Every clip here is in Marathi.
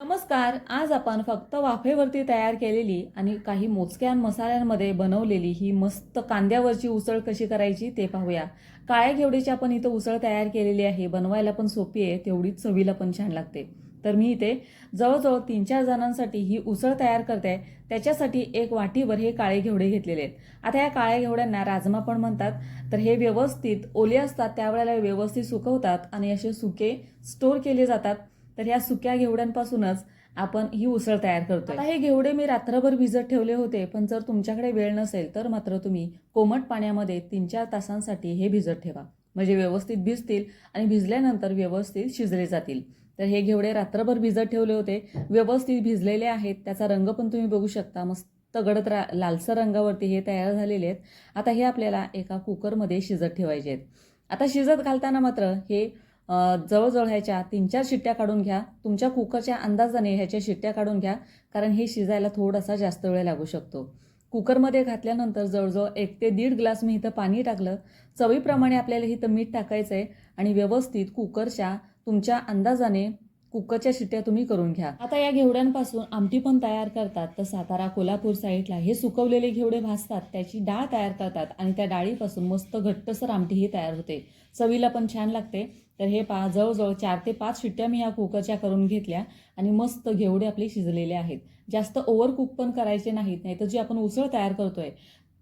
नमस्कार आज आपण फक्त वाफेवरती तयार केलेली आणि काही मोजक्या मसाल्यांमध्ये बनवलेली ही मस्त कांद्यावरची उसळ कशी करायची ते पाहूया. काळ्या घेवडीची आपण इथं उसळ तयार केलेली आहे बनवायला पण सोपी आहे तेवढीच चवीला पण छान लागते. तर मी इथे जवळजवळ तीन चार जणांसाठी ही उसळ तयार करते. त्याच्यासाठी एक वाटीवर हे काळे घेवडे घेतलेले आहेत. आता या काळ्या घेवड्यांना राजमा पण म्हणतात. तर हे व्यवस्थित ओले असतात त्यावेळेला व्यवस्थित सुकवतात आणि असे सुके स्टोर केले जातात. तर ह्या सुक्या घेवड्यांपासूनच आपण ही उसळ तयार करतो आता हे घेवडे मी रात्रभर भिजत ठेवले होते पण जर तुमच्याकडे वेळ नसेल तर मात्र तुम्ही कोमट पाण्यामध्ये तीन चार तासांसाठी हे भिजत ठेवा. म्हणजे व्यवस्थित भिजतील आणि भिजल्यानंतर व्यवस्थित शिजले जातील. तर हे घेवडे रात्रभर भिजत ठेवले होते व्यवस्थित भिजलेले आहेत त्याचा रंग पण तुम्ही बघू शकता मस्त गडद रा लालसर रंगावरती हे तयार झालेले आहेत. आता हे आपल्याला एका कुकरमध्ये शिजत ठेवायचे आहेत. आता शिजत घालताना मात्र हे जवळजवळ ह्याच्या तीन चार शिट्ट्या काढून घ्या. तुमच्या कुकरच्या अंदाजाने ह्याच्या शिट्ट्या काढून घ्या कारण हे शिजायला थोडासा जास्त वेळ लागू शकतो. कुकरमध्ये घातल्यानंतर जवळजवळ एक ते दीड ग्लास मी इथं पाणी टाकलं. चवीप्रमाणे आपल्याला इथं मीठ टाकायचं आहे आणि व्यवस्थित कुकरच्या तुमच्या अंदाजाने कुकरच्या शिट्ट्या तुम्ही करून घ्या. आता या घेवड्यांपासून आमटी पण तयार करतात. तर सातारा कोल्हापूर साईडला हे सुकवलेले घेवडे भाजतात. त्याची डाळ तयार करतात आणि त्या डाळीपासून मस्त घट्टसर आमटी ही तयार होते. चवीला पण छान लागते. तर हे पा जवळजवळ चार ते पाच शिट्ट्या मी या कुकरच्या करून घेतल्या आणि मस्त घेवडे आपले शिजलेले आहेत. जास्त ओव्हर कुक पण करायचे नाहीत नाही तर जी आपण उसळ तयार करतोय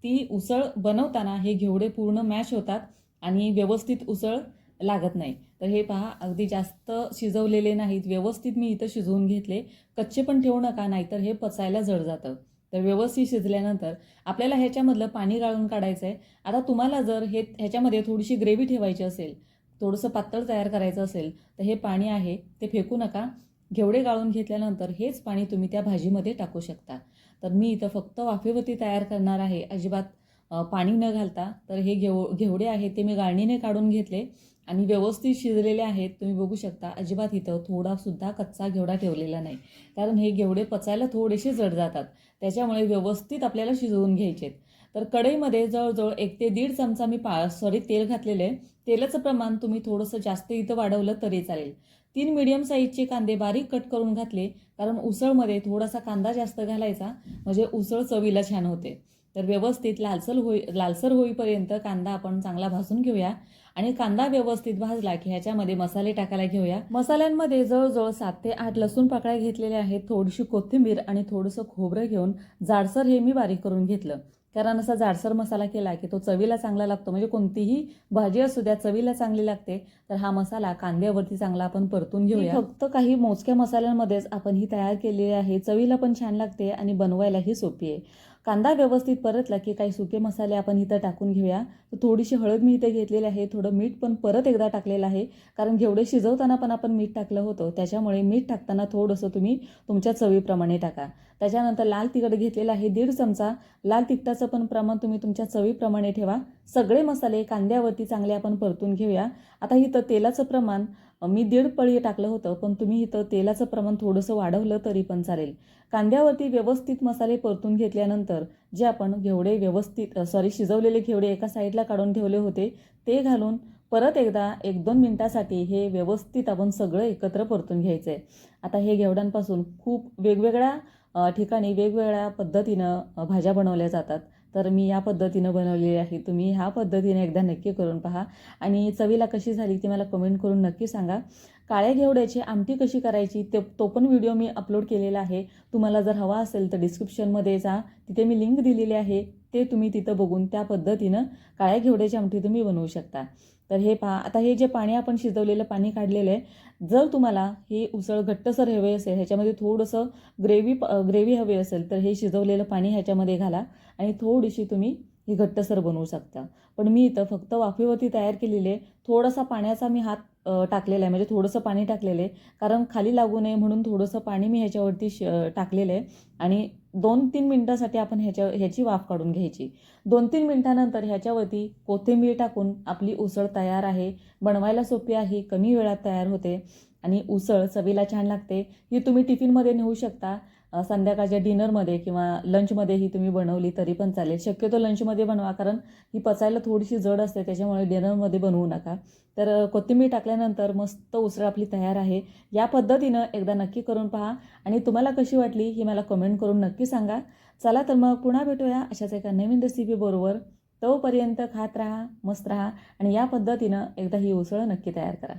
ती उसळ बनवताना हे घेवडे पूर्ण मॅश होतात आणि व्यवस्थित उसळ लागत नाही. तर हे पहा अगदी जास्त शिजवलेले नाहीत व्यवस्थित मी इथं शिजवून घेतले. कच्चे पण ठेवू नका नाहीतर हे पचायला जड जातं. तर व्यवस्थित शिजल्यानंतर आपल्याला ह्याच्यामधलं पाणी गाळून काढायचं आहे आता तुम्हाला जर हे ह्याच्यामध्ये थोडीशी ग्रेव्ही ठेवायची असेल थोडंसं पातळ तयार करायचं असेल तर हे पाणी आहे ते फेकू नका. घेवडे गाळून घेतल्यानंतर हेच पाणी तुम्ही त्या भाजीमध्ये टाकू शकता. तर मी इथं फक्त वाफेवरती तयार करणार आहे. अजिबात पाणी न घालता. तर हे घेव घेवडे आहेत ते मी गाळणीने काढून घेतले. आणि व्यवस्थित शिजलेले आहेत तुम्ही बघू शकता. अजिबात इथं थोडासुद्धा कच्चा घेवडा ठेवलेला नाही. कारण हे घेवडे पचायला थोडेसे जड जातात. त्याच्यामुळे व्यवस्थित आपल्याला शिजवून घ्यायचे तर कढईमध्ये जवळजवळ एक ते दीड चमचा मी पा सॉरी तेल घातलेलं आहे. तेलाचं प्रमाण तुम्ही थोडंसं जास्त इथं वाढवलं तरी चालेल. तीन मिडियम साईजचे कांदे बारीक कट करून घातले कारण उसळमध्ये थोडासा कांदा जास्त घालायचा म्हणजे उसळ चवीला छान होते. तर व्यवस्थित लालसर होई लालसर होईपर्यंत कांदा आपण चांगला भाजून घेऊया. आणि कांदा व्यवस्थित भाजला की ह्याच्यामध्ये मसाले टाकायला घेऊया. मसाल्यांमध्ये जवळजवळ सात ते आठ लसूण पाकळ्या घेतलेल्या आहेत थोडीशी कोथिंबीर आणि थोडंसं खोबरं घेऊन जाडसर हे मी बारीक करून घेतलं. कारण असा जाडसर मसाला केला की तो चवीला चांगला लागतो. म्हणजे कोणतीही भाजी असू द्या चवीला चांगली लागते तर हा मसाला कांद्यावरती चांगला आपण परतून घेऊया. फक्त काही मोजक्या मसाल्यांमध्येच आपण ही तयार केलेली आहे. चवीला पण छान लागते आणि बनवायलाही सोपी आहे. कांदा व्यवस्थित परतला की काही सुके मसाले आपण इथं टाकून घेऊया. तर थोडीशी हळद मी इथे घेतलेली आहे. थोडं मीठ पण परत एकदा टाकलेलं आहे. कारण जेवढे शिजवताना पण आपण मीठ टाकलं होतं त्याच्यामुळे मीठ टाकताना थोडंसं तुम्ही तुमच्या चवीप्रमाणे टाका. त्याच्यानंतर लाल तिखट घेतलेलं आहे दीड चमचा. लाल तिखटाचं पण प्रमाण तुम्ही तुमच्या चवीप्रमाणे ठेवा. सगळे मसाले कांद्यावरती चांगले आपण परतून घेऊया. आता इथं तेलाचं प्रमाण मी दीड पळी टाकलं होतं पण तुम्ही इथं तेलाचं प्रमाण थोडंसं वाढवलं तरी पण चालेल. कांद्यावरती व्यवस्थित मसाले परतून घेतल्यानंतर जे आपण घेवडे व्यवस्थित सॉरी शिजवलेले घेवडे एका साईडला काढून ठेवले होते ते घालून परत एकदा एक दोन मिनटासाठी हे व्यवस्थित आपण सगळं एकत्र परतून घ्यायचं आहे आता हे घेवड्यांपासून खूप वेगवेगळ्या ठिकाणी वेगवेगळ्या पद्धतीनं भाज्या बनवल्या जातात. तर मी या पद्धतीनं बनवलेली आहे. तुम्ही ह्या पद्धतीने एकदा नक्की करून पहा. आणि चवीला कशी झाली ती मला कमेंट करून नक्की सांगा. काळ्या घेवड्याची आमटी कशी करायची ते तो पण व्हिडिओ मी अपलोड केलेला आहे. तुम्हाला जर हवा असेल तर डिस्क्रिप्शनमध्ये जा. तिथे मी लिंक दिलेली आहे. ते तुम्ही तिथं बघून त्या पद्धतीनं काळ्या घेवड्याची आमटी तुम्ही बनवू शकता. तर हे पहा आता हे जे पाणी आपण शिजवलेलं पाणी काढलेलं आहे जर तुम्हाला हे उसळ घट्टसर हवे असेल ह्याच्यामध्ये थोडंसं ग्रेव्ही ग्रेव्ही हवी असेल तर हे शिजवलेलं पाणी ह्याच्यामध्ये घाला आणि थोडीशी तुम्ही ही घट्टसर बनवू शकता. पण मी इथं फक्त वाफेवरती तयार केलेली आहे थोडासा पाण्याचा मी हात टाकलेला आहे. म्हणजे थोडंसं पाणी टाकलेलं आहे. कारण खाली लागू नये म्हणून थोडंसं पाणी मी ह्याच्यावरती श टाकलेलं आहे. आणि दोन तीन मिनटासाठी आपण ह्याच्या ह्याची वाफ काढून घ्यायची. दोन तीन मिनटानंतर ह्याच्यावरती कोथिंबीर टाकून आपली उसळ तयार आहे. बनवायला सोपी आहे. कमी वेळात तयार होते. आणि उसळ चवीला छान लागते. ही तुम्ही टिफिनमध्ये नेऊ शकता. संध्याकाळच्या डिनरमध्ये किंवा लंचमध्येही तुम्ही बनवली तरी पण चालेल. शक्यतो लंचमध्ये बनवा कारण ही पचायला थोडीशी जड असते त्याच्यामुळे डिनरमध्ये बनवू नका. तर कोथिंबीर टाकल्यानंतर मस्त उसळ आपली तयार आहे. या पद्धतीनं एकदा नक्की करून पहा. आणि तुम्हाला कशी वाटली ही मला कमेंट करून नक्की सांगा. चला तर मग पुन्हा भेटूया अशाच एका नवीन रेसिपीबरोबर तोपर्यंत खात राहा मस्त राहा. आणि या पद्धतीनं एकदा ही उसळ नक्की तयार करा.